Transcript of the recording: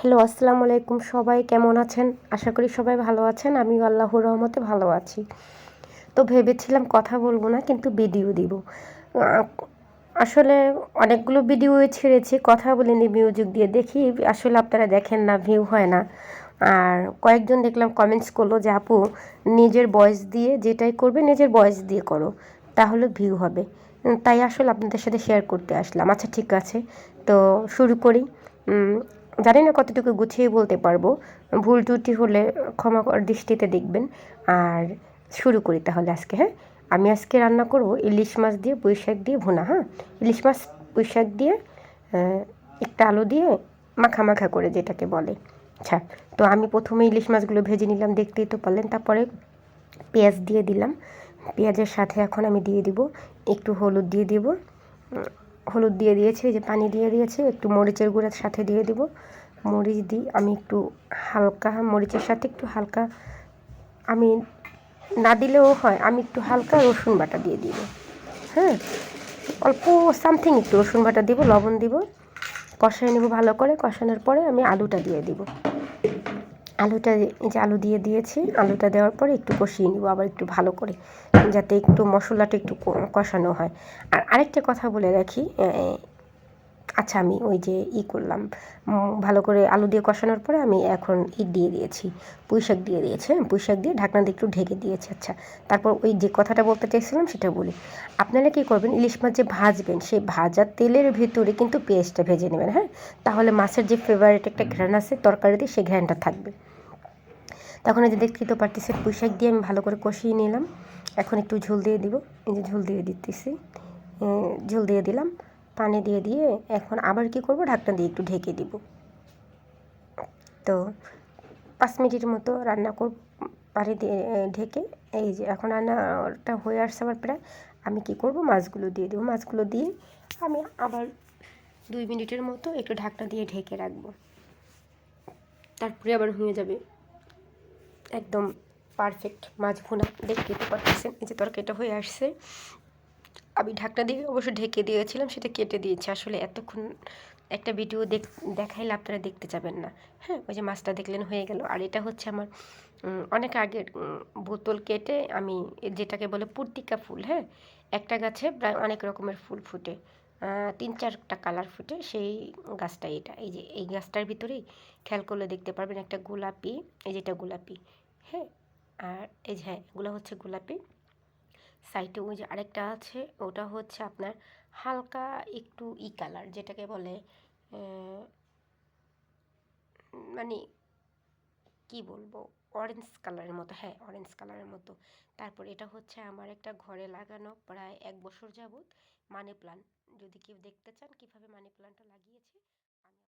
Hello, আসসালামু আলাইকুম সবাই, কেমন আছেন? আশা করি সবাই ভালো আছেন। আমি আল্লাহর রহমতে ভালো আছি। তো ভেবেছিলাম কথা বলব না, কিন্তু ভিডিও দিব। আসলে অনেকগুলো ভিডিও ছেড়েছি, কথা বলিনি মিউজিক দিয়ে। দেখি, আসলে আপনারা দেখেন না ভিউ হয় না। আর কয়েকজন দেখলাম কমেন্টস করল যে, আপু, নিজের ভয়েস দিয়ে যেটাই করবে, নিজের ভয়েস দিয়ে করো, তাহলে ভিউ হবে। তাই আসলে আপনাদের সাথে শেয়ার করতে আসলাম। আচ্ছা ঠিক আছে। তো শুরু করি। জানি না কতটুকু গুছিয়ে বলতে পারব। ভুল ত্রুটি হলে ক্ষমা দৃষ্টিতে দেখবেন। আর শুরু করি তাহলে আজকে হ্যাঁ? আমি আজকে রান্না করব ইলিশ মাছ দিয়ে পুঁই শাক দিয়ে ভুনা হ্যাঁ? ইলিশ মাছ, পুঁই শাক দিয়ে একটা আলু দিয়ে মাখা মাখা করে যেটাকে বলে। আচ্ছা তো আমি প্রথমে ইলিশ মাছগুলো ভেজে নিলাম, দেখতেই তো পারলেন। তারপরে পেঁয়াজ দিয়ে দিলাম। পেঁয়াজের সাথে এখন আমি দিয়ে দিব, একটু হলুদ দিয়ে দিব। হলুদ দিয়ে দিয়েছি যে পানি দিয়ে দিয়েছি, একটু মরিচের গুঁড়ার সাথে দিয়ে দিব। মরিচ দিই, আমি একটু হালকা মরিচের সাথে একটু হালকা, আমি না দিলেও হয়, আমি একটু হালকা রসুন বাটা দিয়ে দিব। হ্যাঁ অল্প সামথিং একটু রসুন বাটা দিব, লবণ দিব কষাই নেব ভালো করে, কষানোর পরে আমি আলুটা দিয়ে দিব। আলুটা যে আলু দিয়ে দিয়েছি, আলুটা দেওয়ার পরে একটু কষিয়ে নিব, আবার একটু ভালো করে, যাতে একটু মশলাটা একটু কষানো হয়। আর আরেকটা কথা বলে রাখি আচ্ছা আমি ওই যে ই করলাম ভালো করে আলু দিয়ে কষানোর পরে আমি এখন ই দিয়ে দিয়েছি, পুঁই শাক দিয়ে দিয়েছি হ্যাঁ পুঁই শাক দিয়ে ঢাকনা দিয়ে একটু ঢেকে দিয়েছি আচ্ছা। তারপর ওই যে কথাটা বলতে চাইছিলাম সেটা বলি। আপনারা কী করবেন, ইলিশ মাছ যে ভাজবেন, সেই ভাজা তেলের ভিতরে কিন্তু পেঁয়াজটা ভেজে নেবেন হ্যাঁ? তাহলে মাছের যে ফেভারিট একটা ঘ্রাণ আছে, তরকারিতে সেই ঘ্রাণটা থাকবে। তখন এই যে দেখতেই তো পারতেছে পুঁই শাক দিয়ে আমি ভালো করে কষিয়ে নিলাম। এখন একটু ঝোল দিয়ে দিব, এই যে ঝোল দিয়ে দিতেছি। ঝোল দিয়ে দিলাম, পানি দিয়ে দিয়ে এখন আবার কি করব, ঢাকনা দিয়ে একটু ঢেকে দিব। তো পাঁচ মিনিটের মতো রান্না করব পানি দিয়ে ঢেকে, এই যে এখন রান্নাটা হয়ে আসছে আমার প্রায়, আমি কি করব, মাছগুলো দিয়ে দেবো। মাছগুলো দিয়ে আমি আবার দুই মিনিটের মতো একটু ঢাকনা দিয়ে ঢেকে রাখব। তারপরে আবার হয়ে যাবে। একদম পারফেক্ট মাছ ভুনা দেখতে তো পারতেছেন এই যে তরকারিটা হয়ে আসছে। আমি ঢাকনা দিয়ে অবশ্য ঢেকে দিয়েছিলাম, সেটা কেটে দিয়েছি। আসলে এতক্ষণ একটা ভিডিও দেখ, দেখাইলে আপনারা দেখতে যাবেন না। হ্যাঁ ওই যে মাছটা দেখলেন, হয়ে গেল। আর এটা হচ্ছে আমার অনেক আগের বোতল কেটে আমি যেটাকে বলে পুর্তিকা ফুল হ্যাঁ? একটা গাছে প্রায় অনেক রকমের ফুল ফুটে। তিন চারটা কালার ফুটে সেই গাছটা এটা। এই যে, এই গাছটার ভিতরেই খেয়াল করলে দেখতে পারবেন একটা গোলাপি, এই যেটা গোলাপি হ্যাঁ? আর এই যে হ্যাঁ এগুলো হচ্ছে গোলাপি। সাইডে ওই যে আরেকটা আছে, ওটা হচ্ছে আপনার হালকা একটু ই কালার, যেটাকে বলে মানে কি বলব? অরেঞ্জ কালারের মতো হ্যাঁ অরেঞ্জ কালারের মতো। তারপর এটা হচ্ছে আমার একটা ঘরে লাগানো প্রায় এক বছর যাবত মানি প্লান্ট যদি কেউ দেখতে চান কীভাবে মানি প্লান্টটা লাগিয়েছি